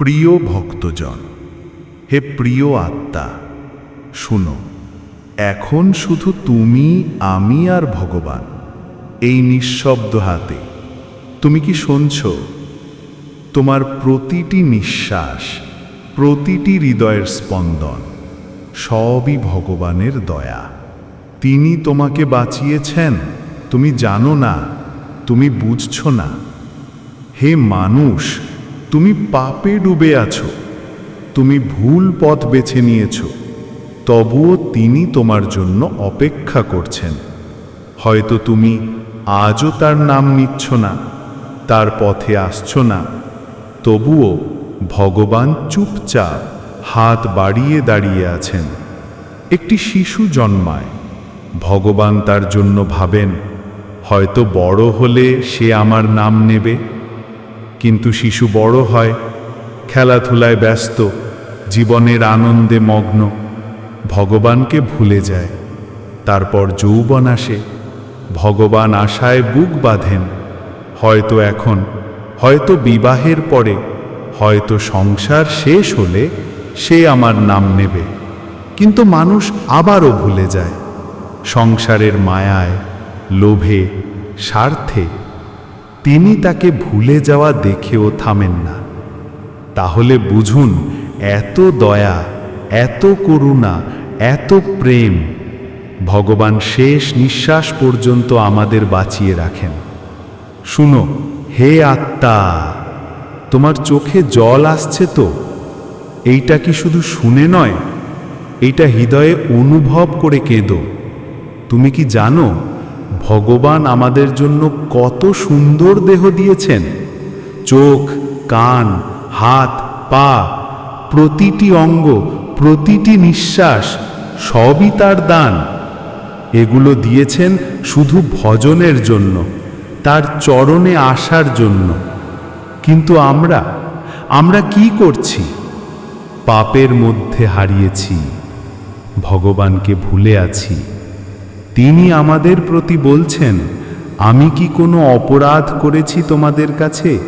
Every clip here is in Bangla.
প্রিয় ভক্তজন, হে প্রিয় আত্মা, শুনো, এখন শুধু তুমি, আমি আর ভগবান, এই নিঃশব্দ হাতে। তুমি কি শুনছ? তোমার প্রতিটি নিঃশ্বাস, প্রতিটি হৃদয়ের স্পন্দন, সবই ভগবানের দয়া। তিনি তোমাকে বাঁচিয়েছেন, তুমি জানো না, তুমি বুঝছ না। হে মানুষ তুমি পাপে ডুবে আছো, তুমি ভুল পথ বেছে নিয়েছো, তবুও তিনি তোমার জন্য অপেক্ষা করছেন। হয়তো তুমি আজও তার নাম নিচ্ছ না, তার পথে আসছো না, তবুও ভগবান চুপচাপ হাত বাড়িয়ে দাঁড়িয়ে আছেন। একটি শিশু জন্মায়, ভগবান তার জন্য ভাবেন, হয়তো বড় হলে সে আমার নাম নেবে। কিন্তু শিশু বড় হয়, খেলাধুলায় ব্যস্ত, জীবনের আনন্দে মগ্ন, ভগবানকে ভুলে যায়। তারপর যৌবন আসে, ভগবান আশায় বুক বাঁধেন, হয়তো এখন, হয়তো বিবাহের পরে, হয়তো সংসার শেষ হলে সে আমার নাম নেবে। কিন্তু মানুষ আবারও ভুলে যায়, সংসারের মায়ায়, লোভে, স্বার্থে তিনি তাকে ভুলে যাওয়া দেখেও থামেন না। তাহলে বুঝুন, এত দয়া, এত করুণা, এত প্রেম, ভগবান শেষ নিঃশ্বাস পর্যন্ত আমাদের বাঁচিয়ে রাখেন। শুনো, হে আত্মা, তোমার চোখে জল আসছে তো? এইটা কি শুধু শুনে নয়? এইটা হৃদয়ে অনুভব করে কেঁদো। তুমি কি জানো ভগবান আমাদের জন্য কত সুন্দর দেহ দিয়েছেন। চোখ, কান, হাত, পা, প্রতিটি অঙ্গ, প্রতিটি নিঃশ্বাস, সবই তার দান। এগুলো দিয়েছেন শুধু ভজনের জন্য, তার চরণে আসার জন্য। কিন্তু আমরা আমরা কি করছি? পাপের মধ্যে হারিয়েছি, ভগবানকে ভুলে আছি। তিনি আমাদের প্রতি বলছেন, আমি কি কোনো অপরাধ করেছি তোমাদের কাছে,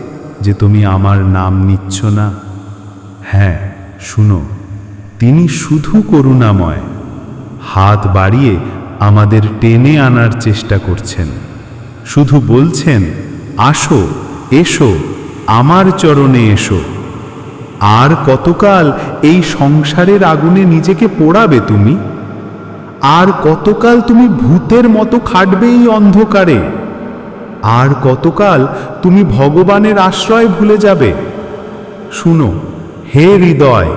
যে তুমি আমার নাম নিচ্ছ না? হ্যাঁ শুনো, তিনি শুধু করুণাময়, হাত বাড়িয়ে আমাদের টেনে আনার চেষ্টা করছেন। শুধু বলছেন, আসো, এসো, আমার চরণে এসো। আর কতকাল এই সংসারের আগুনে নিজেকে পোড়াবে তুমি? আর কতকাল তুমি ভূতের মতো খাটবে এই অন্ধকারে? আর কতকাল তুমি ভগবানের আশ্রয় ভুলে যাবে? শুনো, হে হৃদয়,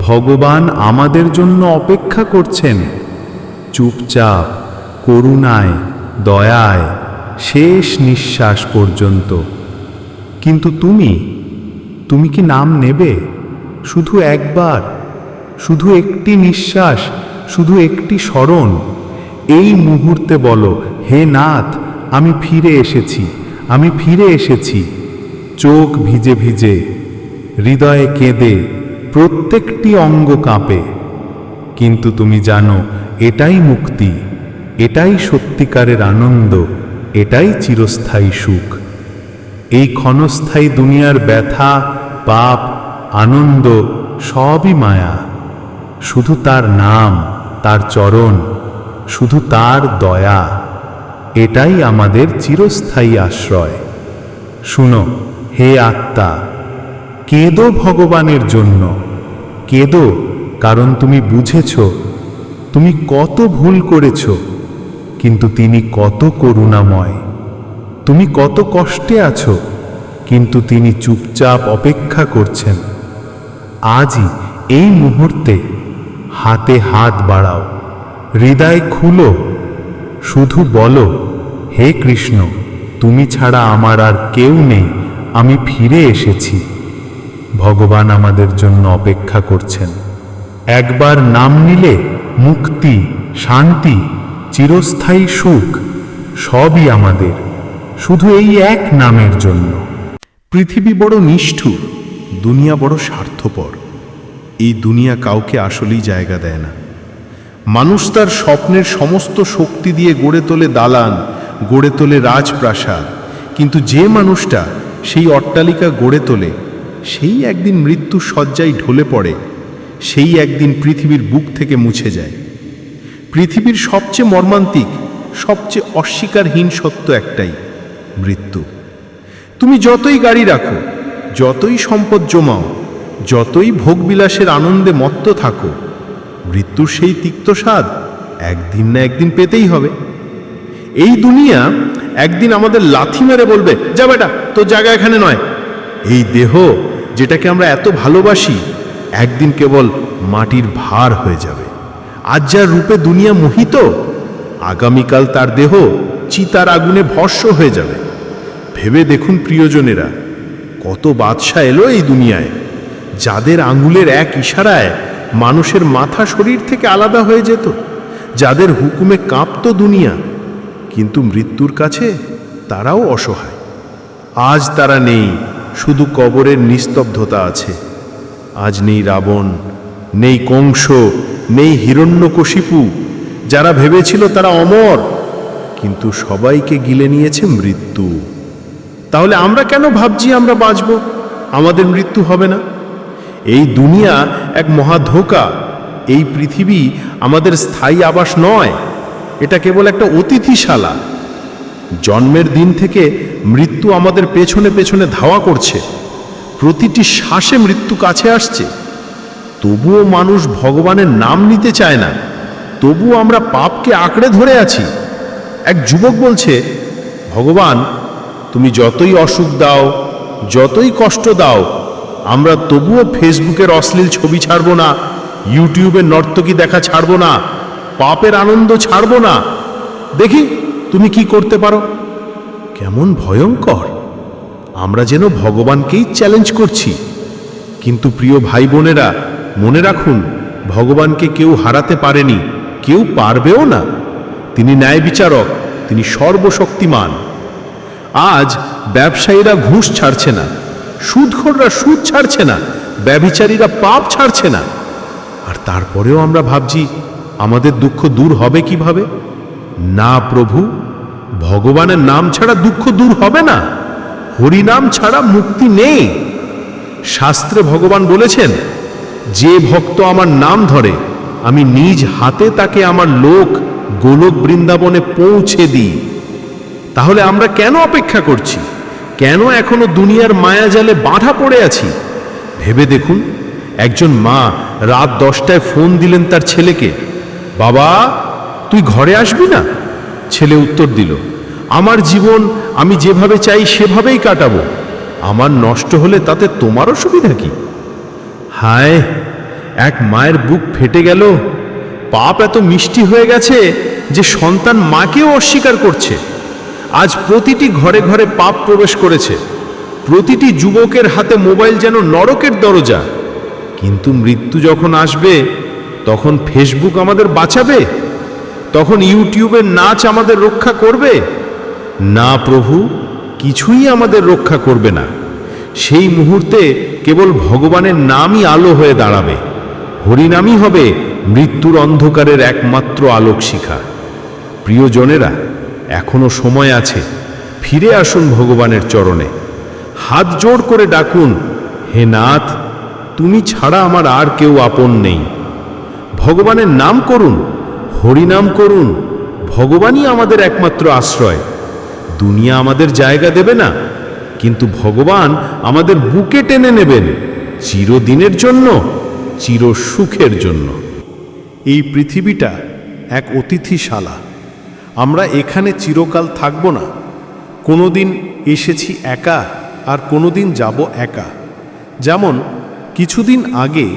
ভগবান আমাদের জন্য অপেক্ষা করছেন। চুপচাপ, করুণায়, দয়ায়, শেষ নিঃশ্বাস পর্যন্ত। কিন্তু তুমি তুমি কি নাম নেবে? শুধু একবার, শুধু একটি নিঃশ্বাস শুধু একটি স্মরণ। এই মুহূর্তে বলো, হে নাথ, আমি ফিরে এসেছি, আমি ফিরে এসেছি। চোখ ভিজে ভিজে, হৃদয়ে কেঁদে, প্রত্যেকটি অঙ্গ কাঁপে। কিন্তু তুমি জানো, এটাই মুক্তি, এটাই সত্যিকারের আনন্দ, এটাই চিরস্থায়ী সুখ। এই ক্ষণস্থায়ী দুনিয়ার ব্যথা, পাপ, আনন্দ, সবই মায়া। শুধু তার নাম। তার চরণ, শুধু তার দয়া। এটাই আমাদের চিরস্থায়ী আশ্রয়। শুনো, হে আত্মা, কেদো ভগবানের জন্য। কেদো, কারণ তুমি বুঝেছ, তুমি কত ভুল করেছ, কিন্তু তিনি কত করুণাময়। তুমি কত কষ্টে আছো, কিন্তু তিনি চুপচাপ অপেক্ষা করছেন। আজই এই মুহূর্তে হাতে হাত বাড়াও। হৃদয় খুলো। শুধু বলো, হে কৃষ্ণ, তুমি ছাড়া আমার আর কেউ নেই, আমি ফিরে এসেছি। ভগবান আমাদের জন্য অপেক্ষা করছেন। একবার নাম নিলে মুক্তি, শান্তি, চিরস্থায়ী সুখ, সবই আমাদের। শুধু এই এক নামের জন্য। পৃথিবী বড় নিষ্ঠুর, দুনিয়া বড় স্বার্থপর। এই দুনিয়া কাউকে আসলেই জায়গা দেয় না। মানুষ তার স্বপ্নের সমস্ত শক্তি দিয়ে গড়ে তোলে দালান, গড়ে তোলে রাজপ্রাসাদ। কিন্তু যে মানুষটা সেই অট্টালিকা গড়ে তোলে, সেই একদিন মৃত্যুর শয্যায় ঢলে পড়ে, সেই একদিন পৃথিবীর বুক থেকে মুছে যায়। পৃথিবীর সবচেয়ে মর্মান্তিক, সবচেয়ে অস্বীকারহীন সত্য একটাই, মৃত্যু। তুমি যতই গাড়ি রাখো, যতই সম্পদ জমাও যতই ভোগবিলাসের আনন্দে মত্ত থাকো, মৃত্যুর সেই তিক্ত স্বাদ একদিন না একদিন পেতেই হবে। এই দুনিয়া একদিন আমাদের লাথি মেরে বলবে, যা বেটা, তোর জায়গা এখানে নয়। এই দেহ যেটাকে আমরা এত ভালোবাসি, একদিন কেবল মাটির ভার হয়ে যাবে। আজ যার রূপে দুনিয়া মোহিত, আগামীকাল তার দেহ চিতার আগুনে ভস্য হয়ে যাবে। ভেবে দেখুন প্রিয়জনেরা, কত বাদশাহ এলো এই দুনিয়ায়। যাদের আঙ্গুলের এক ইশারায় মানুষের মাথা শরীর থেকে আলাদা হয়ে যেত, যাদের হুকুমে কাঁপত দুনিয়া, কিন্তু মৃত্যুর কাছে তারাও অসহায়। আজ তারা নেই, শুধু কবরের নিস্তব্ধতা আছে। আজ নেই রাবণ, নেই কংস, নেই হিরণ্যকশিপু, যারা ভেবেছিল তারা অমর, কিন্তু সবাইকে গিলে নিয়েছে মৃত্যু। তাহলে আমরা কেন ভাবছি আমরা বাঁচব? আমাদের মৃত্যু হবে না? এই দুনিয়া এক মহা ধোকা। এই পৃথিবী আমাদের স্থায়ী আবাস নয়। এটা কেবল একটা অতিথিশালা। জন্মের দিন থেকে মৃত্যু আমাদের পেছনে পেছনে ধাওয়া করছে। প্রতিটি শ্বাসে মৃত্যু কাছে আসছে। তবুও মানুষ ভগবানের নাম নিতে চায় না। তবুও আমরা পাপকে আঁকড়ে ধরে আছি। এক যুবক বলছে, ভগবান, তুমি যতই অসুখ দাও, যতই কষ্ট দাও আমরা তবুও ফেসবুকের অশ্লীল ছবি ছাড়বো না ইউটিউবের নর্তকী দেখা ছাড়বো না, পাপের আনন্দ ছাড়বো না। দেখি, তুমি কি করতে পারো? কেমন ভয়ঙ্কর। আমরা যেন ভগবানকেই চ্যালেঞ্জ করছি। কিন্তু প্রিয় ভাই বোনেরা মনে রাখুন, ভগবানকে কেউ হারাতে পারেনি, কেউ পারবেও না। তিনি ন্যায় বিচারক তিনি সর্বশক্তিমান। আজ ব্যবসায়ীরা ঘুষ ছাড়ছে না। সুদখোররা সুদ ছাড়ছে না, ব্যভিচারীরা পাপ ছাড়ছে না। আর তারপরেও আমরা ভাবছি, আমাদের দুঃখ দূর হবে কীভাবে? না প্রভু, ভগবানের নাম ছাড়া দুঃখ দূর হবে না। হরিনাম ছাড়া মুক্তি নেই। শাস্ত্রে ভগবান বলেছেন, যে ভক্ত আমার নাম ধরে, আমি নিজ হাতে তাকে আমার লোক গোলক বৃন্দাবনে পৌঁছে দিই। তাহলে আমরা কেন অপেক্ষা করছি? কেন এখনও দুনিয়ার মায়াজালে বাঁধা পড়ে আছি? ভেবে দেখুন, একজন মা রাত দশটায় ফোন দিলেন তার ছেলেকে। বাবা, তুই ঘরে আসবি না? ছেলে উত্তর দিল, আমার জীবন আমি যেভাবে চাই সেভাবেই কাটাবো। আমার নষ্ট হলে তাতে তোমারও সুবিধা কি? হায়, এক মায়ের বুক ফেটে গেল। পাপ এত মিষ্টি হয়ে গেছে যে সন্তান মাকেও অস্বীকার করছে। আজ প্রতিটি ঘরে ঘরে পাপ প্রবেশ করেছে। প্রতিটি যুবকের হাতে মোবাইল যেন নরকের দরজা। কিন্তু মৃত্যু যখন আসবে, তখন ফেসবুক আমাদের বাঁচাবে? তখন ইউটিউবের নাচ আমাদের রক্ষা করবে? না প্রভু, কিছুই আমাদের রক্ষা করবে না। সেই মুহূর্তে কেবল ভগবানের নামই আলো হয়ে দাঁড়াবে। হরিনামই হবে মৃত্যুর অন্ধকারের একমাত্র আলোক শিখা প্রিয়জনেরা এখনও সময় আছে। ফিরে আসুন ভগবানের চরণে। হাত জোড় করে ডাকুন, হে নাথ, তুমি ছাড়া আমার আর কেউ আপন নেই। ভগবানের নাম করুন, হরিনাম করুন, ভগবানই আমাদের একমাত্র আশ্রয়। দুনিয়া আমাদের জায়গা দেবে না, কিন্তু ভগবান আমাদের বুকে টেনে নেবেন, চিরদিনের জন্য চির সুখের জন্য। এই পৃথিবীটা এক অতিথিশালা। আমরা এখানে চিরকাল থাকব না। কোনোদিন এসেছি একা আর কোনোদিন যাব একা। যেমন, কিছুদিন আগে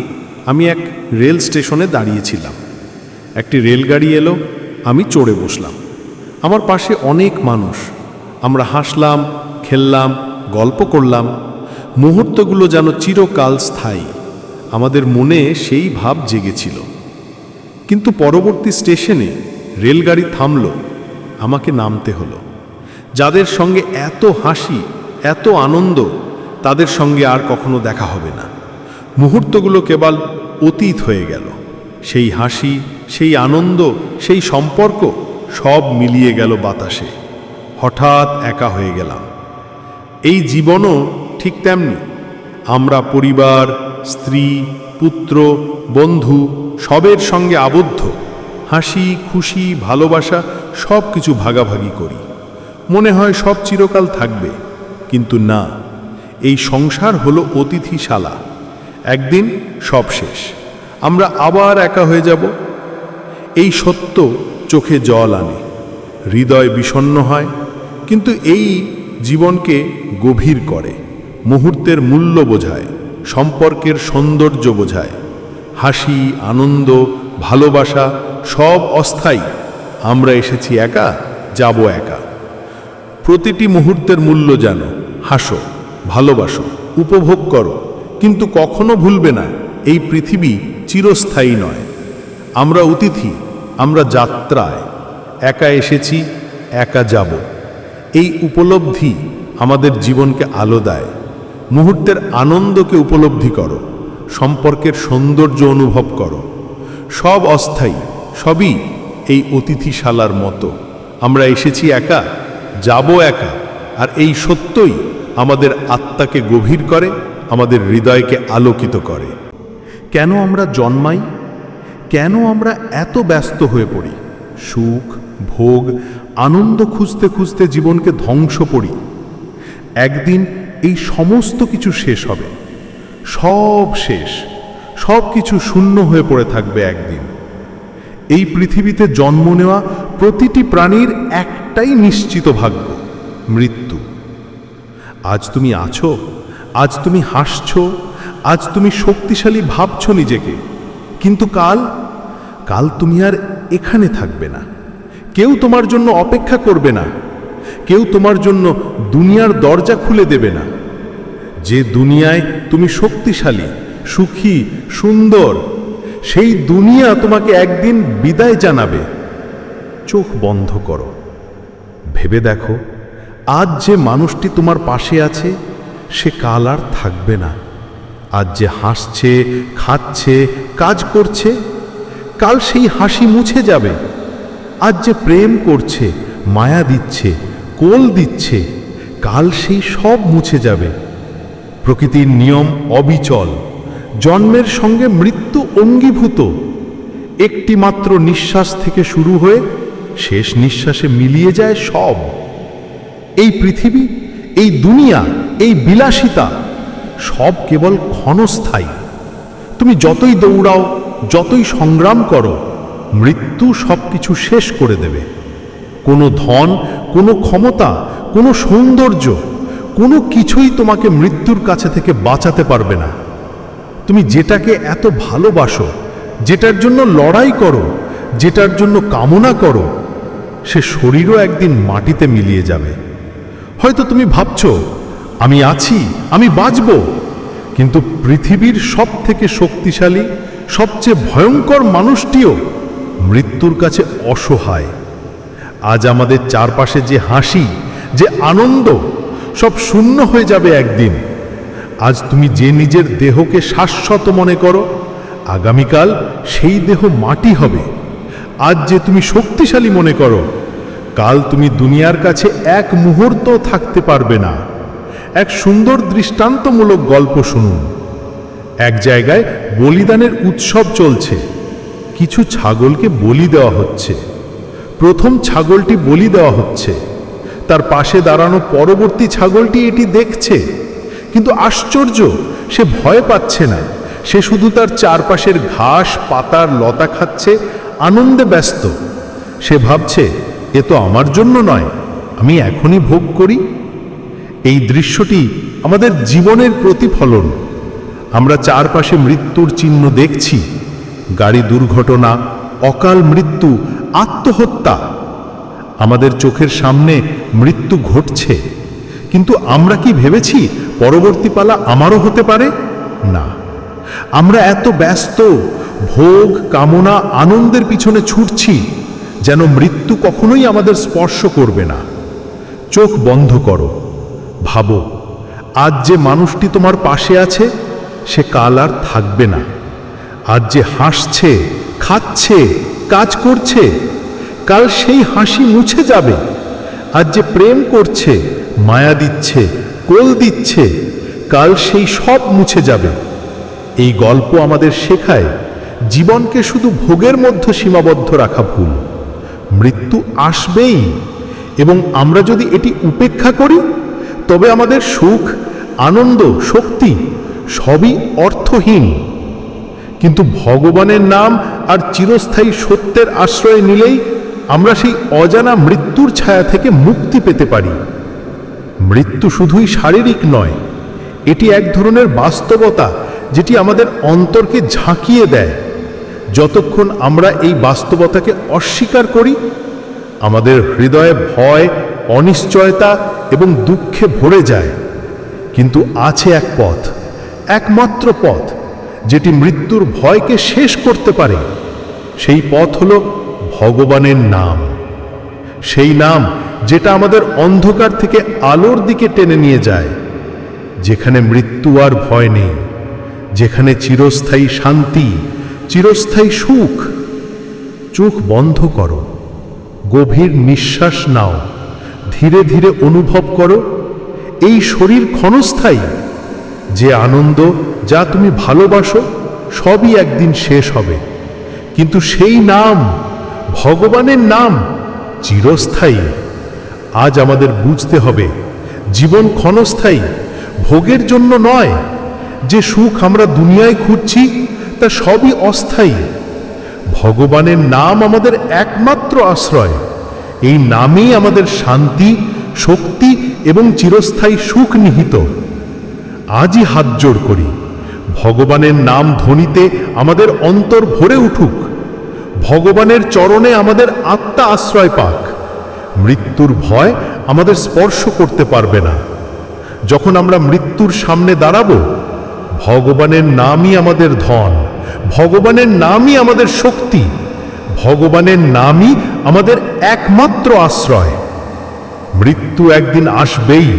আমি এক রেল স্টেশনে দাঁড়িয়েছিলাম। একটি রেলগাড়ি এলো, আমি চড়ে বসলাম। আমার পাশে অনেক মানুষ। আমরা হাসলাম, খেললাম, গল্প করলাম। মুহূর্তগুলো যেন চিরকাল স্থায়ী। আমাদের মনে সেই ভাব জেগেছিল। কিন্তু পরবর্তী স্টেশনে রেলগাড়ি থামল। আমাকে নামতে হলো। যাদের সঙ্গে এত হাসি, এত আনন্দ, তাদের সঙ্গে আর কখনো দেখা হবে না। মুহূর্তগুলো কেবল অতীত হয়ে গেল। সেই হাসি, সেই আনন্দ, সেই সম্পর্ক সব মিলিয়ে গেল বাতাসে। হঠাৎ একা হয়ে গেলাম। এই জীবনও ঠিক তেমনি। আমরা পরিবার, স্ত্রী, পুত্র, বন্ধু, সবের সঙ্গে আবদ্ধ। হাসি, খুশি, ভালোবাসা সব কিছু ভাগাভাগি করি। মনে হয় সব চিরকাল থাকবে। কিন্তু না, এই সংসার হলো অতিথিশালা। একদিন সব শেষ। আমরা আবার একা হয়ে যাব। এই সত্য চোখে জল আনে। হৃদয় বিষণ্ণ হয়। কিন্তু এই জীবনকে গভীর করে। মুহূর্তের মূল্য বোঝায়। সম্পর্কের সৌন্দর্য বোঝায়। হাসি, আনন্দ, ভালোবাসা সব অস্থায়ী। আমরা এসেছি একা, যাব একা। প্রতিটি মুহূর্তের মূল্য জানো, হাসো, ভালোবাসো, উপভোগ করো। কিন্তু কখনো ভুলবে না, এই পৃথিবী চিরস্থায়ী নয়। আমরা অতিথি, আমরা যাত্রায়। একা এসেছি, একা যাব। এই উপলব্ধি আমাদের জীবনকে আলো দেয়। মুহূর্তের আনন্দকে উপলব্ধি করো। সম্পর্কের সৌন্দর্য অনুভব করো। সব অস্থায়ী। সবই এই অতিথিশালার মতো। আমরা এসেছি একা, যাব একা, আর এই সত্যই আমাদের আত্মাকে গভীর করে, আমাদের হৃদয়কে আলোকিত করে। কেন আমরা জন্মাই? কেন আমরা এত ব্যস্ত হয়ে পড়ি? সুখ, ভোগ, আনন্দ খুঁজতে খুঁজতে জীবনকে ধ্বংস করি। একদিন এই সমস্ত কিছু শেষ হবে। সব শেষ। সব কিছু শূন্য হয়ে পড়ে থাকবে একদিন। এই পৃথিবীতে জন্ম নেওয়া প্রতিটি প্রাণীর একটাই নিশ্চিত ভাগ্য, মৃত্যু। আজ তুমি আছো, আজ তুমি হাসছো, আজ তুমি শক্তিশালী ভাবছ নিজেকে, কিন্তু কাল কাল তুমি আর এখানে থাকবে না। কেউ তোমার জন্য অপেক্ষা করবে না, কেউ তোমার জন্য দুনিয়ার দরজা খুলে দেবে না। যে দুনিয়ায় তুমি শক্তিশালী, সুখী, সুন্দর সেই দুনিয়া তোমাকে একদিন বিদায় জানাবে। চোখ বন্ধ করো। ভেবে দেখো, আজ যে মানুষটি তোমার পাশে আছে, সে কাল আর থাকবে না। আজ যে হাসছে, খাচ্ছে, কাজ করছে, কাল সেই হাসি মুছে যাবে। আজ যে প্রেম করছে, মায়া দিচ্ছে, কোল দিচ্ছে, কাল সেই সব মুছে যাবে। প্রকৃতির নিয়ম অবিচল। জন্মের সঙ্গে মৃত্যু অঙ্গীভূত। একটি মাত্র নিঃশ্বাস থেকে শুরু হয়ে শেষ নিঃশ্বাসে মিলিয়ে যায় সব। এই পৃথিবী, এই দুনিয়া, এই বিলাসিতা সব কেবল ক্ষণস্থায়ী। তুমি যতই দৌড়াও, যতই সংগ্রাম করো, মৃত্যু সব কিছু শেষ করে দেবে। কোনো ধন, কোনো ক্ষমতা, কোনো সৌন্দর্য, কোনো কিছুই তোমাকে মৃত্যুর কাছে থেকে বাঁচাতে পারবে না। তুমি যেটাকে এত ভালোবাসো, যেটার জন্য লড়াই করো, যেটার জন্য কামনা করো, সে শরীরও একদিন মাটিতে মিলিয়ে যাবে। হয়তো তুমি ভাবছ, আমি আছি, আমি বাঁচব, কিন্তু পৃথিবীর সব থেকে শক্তিশালী, সবচেয়ে ভয়ঙ্কর মানুষটিও মৃত্যুর কাছে অসহায়। আজ আমাদের চারপাশে যে হাসি, যে আনন্দ, সব শূন্য হয়ে যাবে একদিন। আজ তুমি যে নিজের দেহকে শাশ্বত মনে করো, আগামীকাল সেই দেহ মাটি হবে। আজ যে তুমি শক্তিশালী মনে করো, কাল তুমি দুনিয়ার কাছে এক মুহূর্ত থাকতে পারবে না। এক সুন্দর দৃষ্টান্তমূলক গল্প শুনুন। এক জায়গায় বলিদানের উৎসব চলছে। কিছু ছাগলকে বলি দেওয়া হচ্ছে। প্রথম ছাগলটি বলি দেওয়া হচ্ছে। তার পাশে দাঁড়ানো পরবর্তী ছাগলটি এটি দেখছে। কিন্তু আশ্চর্য, সে ভয় পাচ্ছে না। সে শুধু তার চারপাশের ঘাস, পাতার লতা খাচ্ছে, আনন্দে ব্যস্ত। সে ভাবছে, এ তো আমার জন্য নয়, আমি এখনই ভোগ করি। এই দৃশ্যটি আমাদের জীবনের প্রতিফলন। আমরা চারপাশে মৃত্যুর চিহ্ন দেখছি। গাড়ি দুর্ঘটনা, অকাল মৃত্যু, আত্মহত্যা। আমাদের চোখের সামনে মৃত্যু ঘটছে। কিন্তু আমরা কি ভেবেছি পরবর্তী পালা আমারও হতে পারে? না। আমরা এত ব্যস্ত, ভোগ, কামনা, আনন্দের পিছনে ছুটছি যেন মৃত্যু কখনোই আমাদের স্পর্শ করবে না। চোখ বন্ধ করো। ভাবো, আজ যে মানুষটি তোমার পাশে আছে, সে কাল আর থাকবে না। আজ যে হাসছে, খাচ্ছে, কাজ করছে, কাল সেই হাসি মুছে যাবে। আজ যে প্রেম করছে, মায়া দিচ্ছে কোল দিচ্ছে, কাল সেই সব মুছে যাবে। এই গল্প আমাদের শেখায়, জীবনকে শুধু ভোগের মধ্যে সীমাবদ্ধ রাখা ভুল। মৃত্যু আসবেই, এবং আমরা যদি এটি উপেক্ষা করি, তবে আমাদের সুখ, আনন্দ, শক্তি সবই অর্থহীন। কিন্তু ভগবানের নাম আর চিরস্থায়ী সত্যের আশ্রয় নিলেই আমরা সেই অজানা মৃত্যুর ছায়া থেকে মুক্তি পেতে পারি। মৃত্যু শুধুই শারীরিক নয়, এটি এক ধরনের বাস্তবতা যেটি আমাদের অন্তরকে ঝাঁকিয়ে দেয়। যতক্ষণ আমরা এই বাস্তবতাকে অস্বীকার করি, আমাদের হৃদয়ে ভয়, অনিশ্চয়তা এবং দুঃখে ভরে যায়। কিন্তু আছে এক পথ, একমাত্র পথ, যেটি মৃত্যুর ভয়কে শেষ করতে পারে। সেই পথ হল ভগবানের নাম। সেই নাম যেটা আমাদের অন্ধকার থেকে আলোর দিকে টেনে নিয়ে যায়, যেখানে মৃত্যু আর ভয় নেই, যেখানে চিরস্থায়ী শান্তি, চিরস্থায়ী সুখ। চোখ বন্ধ করো, গভীর নিঃশ্বাস নাও, ধীরে ধীরে অনুভব করো, এই শরীর ক্ষণস্থায়ী। যে আনন্দ যা তুমি ভালোবাসো, সবই একদিন শেষ হবে। কিন্তু সেই নাম, ভগবানের নাম, চিরস্থায়ী। আজ আমাদের বুঝতে হবে, জীবন ক্ষণস্থায়ী, ভোগের জন্য নয়। যে সুখ আমরা দুনিয়ায় খুঁজছি, তা সবই অস্থায়ী। ভগবানের নাম আমাদের একমাত্র আশ্রয়। এই নামেই আমাদের শান্তি, শক্তি এবং চিরস্থায়ী সুখ নিহিত। আজই হাত জোড় করি। ভগবানের নাম ধ্বনিতে আমাদের অন্তর ভরে উঠুক। ভগবানের চরণে আমাদের আত্মা আশ্রয় পাক। মৃত্যুর ভয় আমাদের স্পর্শ করতে পারবে না। যখন আমরা মৃত্যুর সামনে দাঁড়াবো, ভগবানের নামই আমাদের ধন, ভগবানের নামই আমাদের শক্তি, ভগবানের নামই আমাদের একমাত্র আশ্রয়। মৃত্যু একদিন আসবেই,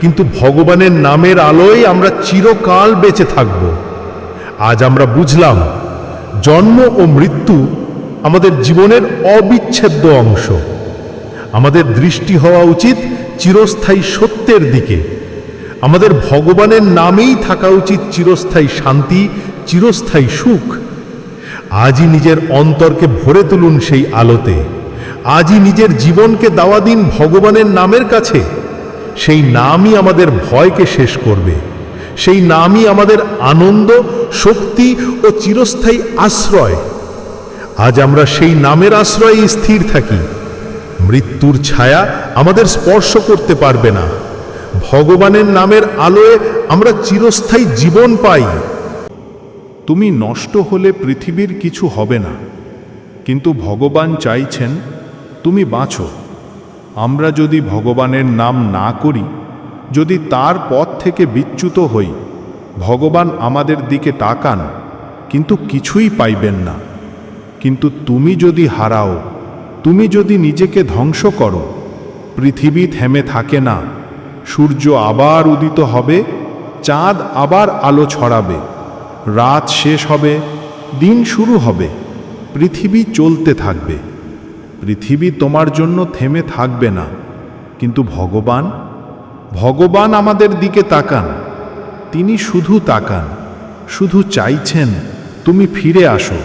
কিন্তু ভগবানের নামের আলোয় আমরা চিরকাল বেঁচে থাকব। আজ আমরা বুঝলাম, জন্ম ও মৃত্যু আমাদের জীবনের অবিচ্ছেদ্য অংশ। আমাদের দৃষ্টি হওয়া উচিত চিরস্থায়ী সত্যের দিকে। আমাদের ভগবানের নামেই থাকা উচিত চিরস্থায়ী শান্তি, চিরস্থায়ী সুখ। আজই নিজের অন্তরকে ভরে তুলুন সেই আলোতে। আজই নিজের জীবনকে দাওয়া দিন ভগবানের নামের কাছে। সেই নামই আমাদের ভয়কে শেষ করবে। সেই নামই আমাদের আনন্দ, শক্তি ও চিরস্থায়ী আশ্রয়। আজ আমরা সেই নামের আশ্রয়ে স্থির থাকি। মৃত্যুর ছায়া আমাদের স্পর্শ করতে পারবে না। ভগবানের নামের আলোয় আমরা চিরস্থায়ী জীবন পাই। তুমি নষ্ট হলে পৃথিবীর কিছু হবে না। কিন্তু ভগবান চাইছেন, তুমি বাঁচো। আমরা যদি ভগবানের নাম না করি, যদি তার পথ থেকে বিচ্যুত হই, ভগবান আমাদের দিকে তাকান, কিন্তু কিছুই পাইবেন না। কিন্তু তুমি যদি হারাও তুমি যদি নিজেকে ধ্বংস করো, পৃথিবী থেমে থাকে না, সূর্য আবার উদিত হবে, চাঁদ আবার আলো ছড়াবে, রাত শেষ হবে, দিন শুরু হবে, পৃথিবী চলতে থাকবে। পৃথিবী তোমার জন্য থেমে থাকবে না, কিন্তু ভগবান ভগবান আমাদের দিকে তাকান, তিনি শুধু তাকান, শুধু চাইছেন, তুমি ফিরে আসো,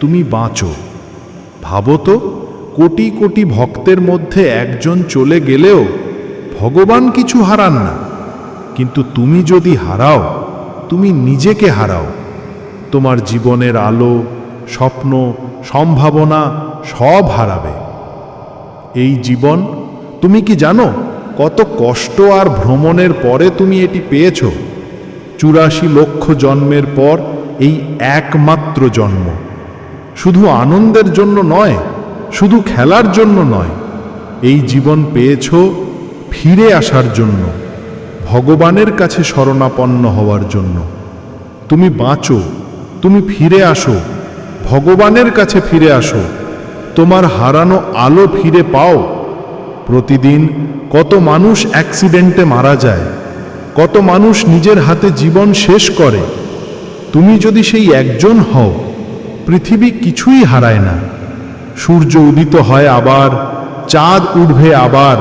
তুমি বাঁচো। ভাবো তো কোটি কোটি ভক্তের মধ্যে একজন চলে গেলেও ভগবান কিছু হারান না। কিন্তু তুমি যদি হারাও, তুমি নিজেকে হারাও। তোমার জীবনের আলো, স্বপ্ন, সম্ভাবনা সব হারাবে। এই জীবন, তুমি কি জানো, কত কষ্ট আর ভ্রমণের পরে তুমি এটি পেয়েছ? চুরাশি লক্ষ জন্মের পর এই একমাত্র জন্ম। শুধু আনন্দের জন্য নয় শুধু খেলার জন্য নয়, এই জীবন পেয়েছ ফিরে আসার জন্য, ভগবানের কাছে শরণাপন্ন হওয়ার জন্য। তুমি বাঁচো, তুমি ফিরে আসো, ভগবানের কাছে ফিরে আসো, তোমার হারানো আলো ফিরে পাও। প্রতিদিন কত মানুষ অ্যাক্সিডেন্টে মারা যায়, কত মানুষ নিজের হাতে জীবন শেষ করে। তুমি যদি সেই একজন হও, পৃথিবী কিছুই হারায় না। সূর্য উদিত হয় আবার, চাঁদ উঠবে আবার,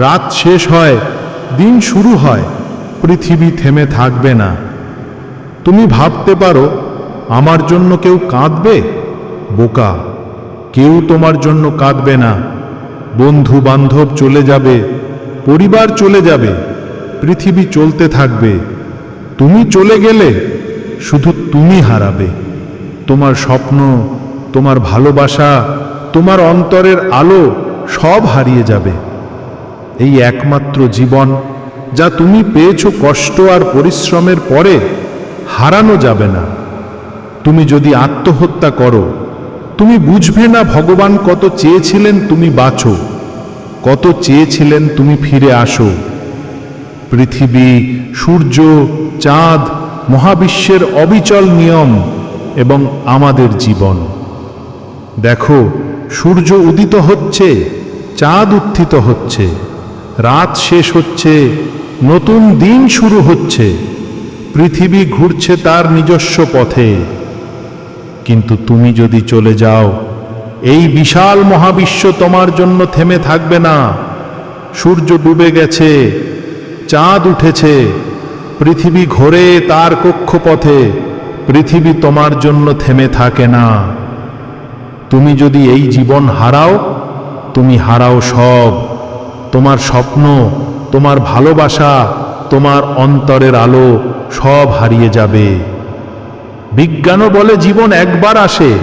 রাত শেষ হয়, দিন শুরু হয়, পৃথিবী থেমে থাকবে না। তুমি ভাবতে পারো, আমার জন্য কেউ কাঁদবে? বোকা, কেউ তোমার জন্য কাঁদবে না। বন্ধু বান্ধব চলে যাবে, পরিবার চলে যাবে, পৃথিবী চলতে থাকবে। তুমি চলে গেলে শুধু তুমি হারাবে। তোমার স্বপ্ন, তোমার ভালোবাসা তোমার অন্তরের আলো সব হারিয়ে যাবে। এই একমাত্র জীবন যা তুমি পেয়েছ কষ্ট আর পরিশ্রমের পরে হারানো যাবে না। তুমি যদি আত্মহত্যা করো, তুমি বুঝবে না ভগবান কত চেয়েছিলেন তুমি বাঁচো, কত চেয়েছিলেন তুমি ফিরে আসো। পৃথিবী, সূর্য, চাঁদ, মহাবিশ্বের অবিচল নিয়ম এবং আমাদের জীবন। দেখো সূর্য উদিত হচ্ছে, চাঁদ উত্থিত হচ্ছে, রাত শেষ হচ্ছে, নতুন দিন শুরু হচ্ছে, পৃথিবী ঘুরছে তার নিজস্ব পথে। কিন্তু তুমি যদি চলে যাও, এই বিশাল মহাবিশ্ব তোমার জন্য থেমে থাকবে না। সূর্য ডুবে গেছে, চাঁদ উঠেছে, পৃথিবী ঘোরে তার কক্ষপথে, পৃথিবী তোমার জন্য থেমে থাকে না। তুমি যদি এই জীবন হারাও, তুমি হারাও সব। তোমার স্বপ্ন, তোমার ভালোবাসা, তোমার অন্তরের আলো সব হারিয়ে যাবে। বিজ্ঞানও বলে জীবন একবার আসে।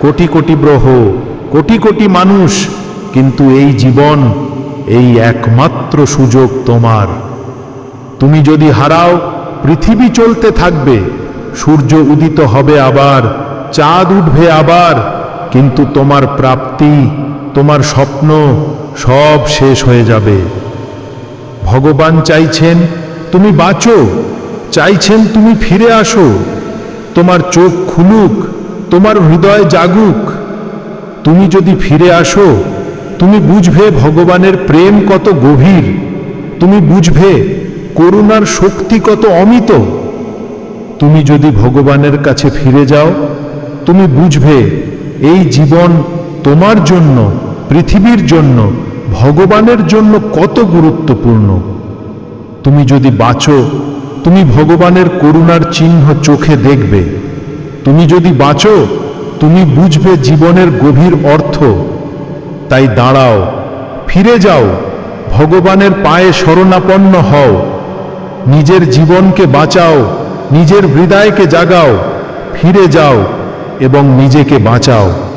কোটি কোটি গ্রহ, কোটি কোটি মানুষ, কিন্তু এই জীবন, এই একমাত্র সুযোগ তোমার। তুমি যদি হারাও, পৃথিবী চলতে থাকবে। সূর্য উদিত হবে আবার, চাঁদ উঠবে আবার। কিন্তু তোমার প্রাপ্তি, তোমার স্বপ্ন সব শেষ হয়ে যাবে। ভগবান চাইছেন তুমি বাঁচো, চাইছেন তুমি ফিরে আসো। তোমার চোখ খুলুক, তোমার হৃদয় জাগুক। তুমি যদি ফিরে আসো, তুমি বুঝবে ভগবানের প্রেম কত গভীর। তুমি বুঝবে করুণার শক্তি কত অমিত। তুমি যদি ভগবানের কাছে ফিরে যাও, তুমি বুঝবে এই জীবন তোমার জন্য, পৃথিবীর জন্য, ভগবানের জন্য কত গুরুত্বপূর্ণ। তুমি যদি বাঁচো, তুমি ভগবানের করুণার চিহ্ন চোখে দেখবে। তুমি যদি বাঁচো, তুমি বুঝবে জীবনের গভীর অর্থ। তাই দাঁড়াও, ফিরে যাও, ভগবানের পায়ে শরণাপন্ন হও। নিজের জীবনকে বাঁচাও, নিজের হৃদয়কে জাগাও, ফিরে যাও। এবং নিজেকে বাঁচাও